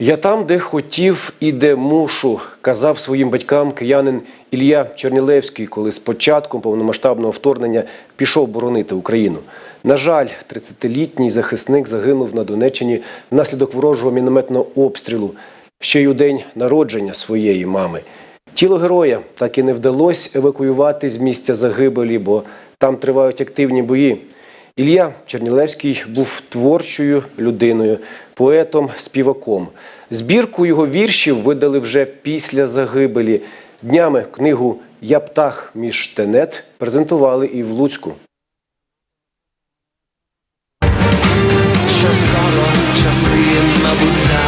Я там, де хотів і де мушу, казав своїм батькам киянин Ілля Чернілевський, коли з початком повномасштабного вторгнення пішов боронити Україну. На жаль, 30-літній захисник загинув на Донеччині внаслідок ворожого мінометного обстрілу ще й у день народження своєї мами. Тіло героя так і не вдалося евакуювати з місця загибелі, бо там тривають активні бої. Ілля Чернілевський був творчою людиною, поетом, співаком. Збірку його віршів видали вже після загибелі. Днями книгу Я птах між тенет презентували і в Луцьку. що скоро часи набуття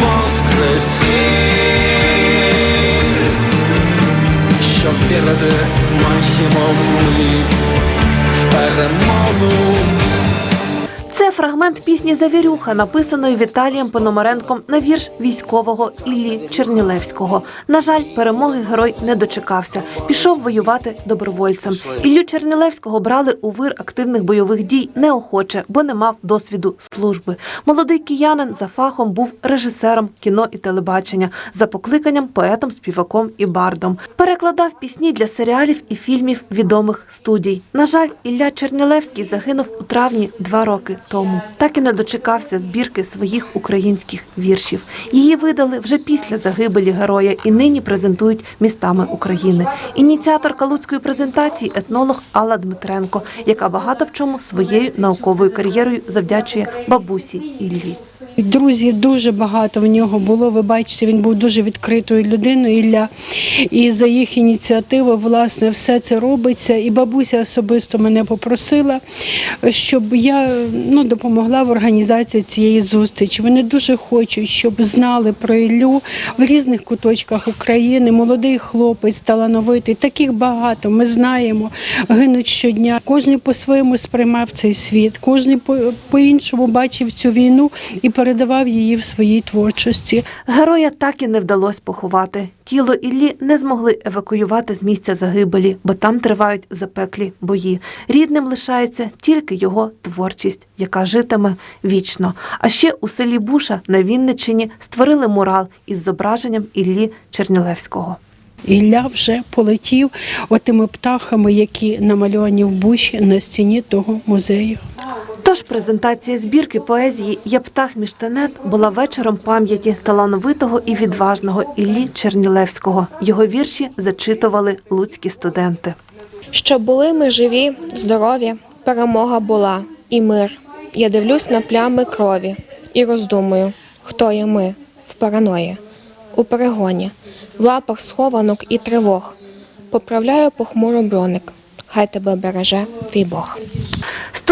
воскресі, щоб вірити маємо ми перемогу. Фрагмент пісні Завірюха, написаної Віталієм Пономаренком на вірш військового Іллі Чернілевського. На жаль, перемоги герой не дочекався. Пішов воювати добровольцем. Іллю Чернілевського брали у вир активних бойових дій неохоче, бо не мав досвіду служби. Молодий киянин за фахом був режисером кіно і телебачення, за покликанням поетом, співаком і бардом. Перекладав пісні для серіалів і фільмів відомих студій. На жаль, Ілля Чернілевський загинув у травні два роки тому. Так і не дочекався збірки своїх українських віршів. Її видали вже після загибелі героя і нині презентують містами України. Ініціаторка луцької презентації етнолог Алла Дмитренко, яка багато в чому своєю науковою кар'єрою завдячує бабусі Іллі. Друзів дуже багато в нього було. Ви бачите, він був дуже відкритою людиною Ілля. І за їх ініціативу, власне, все це робиться. І бабуся особисто мене попросила, щоб я ну, допомогла в організації цієї зустрічі. Вони дуже хочуть, щоб знали про Іллю в різних куточках України. Молодий хлопець, талановитий. Таких багато. Ми знаємо, гинуть щодня. Кожен по-своєму сприймав цей світ, кожен по- по-іншому бачив цю війну і передавав її в своїй творчості. Героя так і не вдалося поховати. Тіло Іллі не змогли евакуювати з місця загибелі, бо там тривають запеклі бої. Рідним лишається тільки його творчість, яка житиме вічно. А ще у селі Буша на Вінниччині створили мурал із зображенням Іллі Чернілевського. Ілля вже полетів отими птахами, які намальовані в буші на стіні того музею. Тож презентація збірки поезії Я птах між тенет була вечором пам'яті талановитого і відважного Іллі Чернілевського. Його вірші зачитували луцькі студенти. Щоб були ми живі, здорові, перемога була і мир. Я дивлюсь на плями крові і роздумую, хто є ми в параної, у перегоні, в лапах схованок і тривог. Поправляю похмуро броник. Хай тебе береже твій Бог.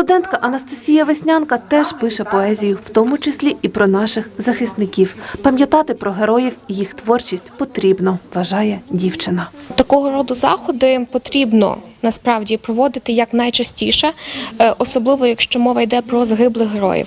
Студентка Анастасія Веснянка теж пише поезію, в тому числі і про наших захисників. Пам'ятати про героїв і їх творчість потрібно, вважає дівчина. Такого роду заходи потрібно насправді проводити якнайчастіше, е, особливо якщо мова йде про загиблих героїв.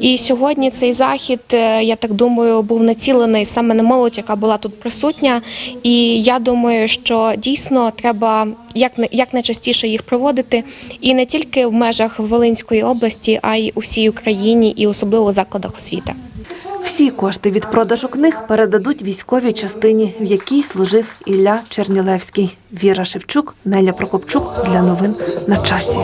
І сьогодні цей захід, е, я так думаю, був націлений саме на молодь, яка була тут присутня. І я думаю, що дійсно треба якна- якнайчастіше їх проводити, і не тільки в межах Волинської області, а й у всій Україні, і особливо в закладах освіти. Всі кошти від продажу книг передадуть військовій частині, в якій служив Ілля Чернілевський. Віра Шевчук, Неля Прокопчук для новин на часі.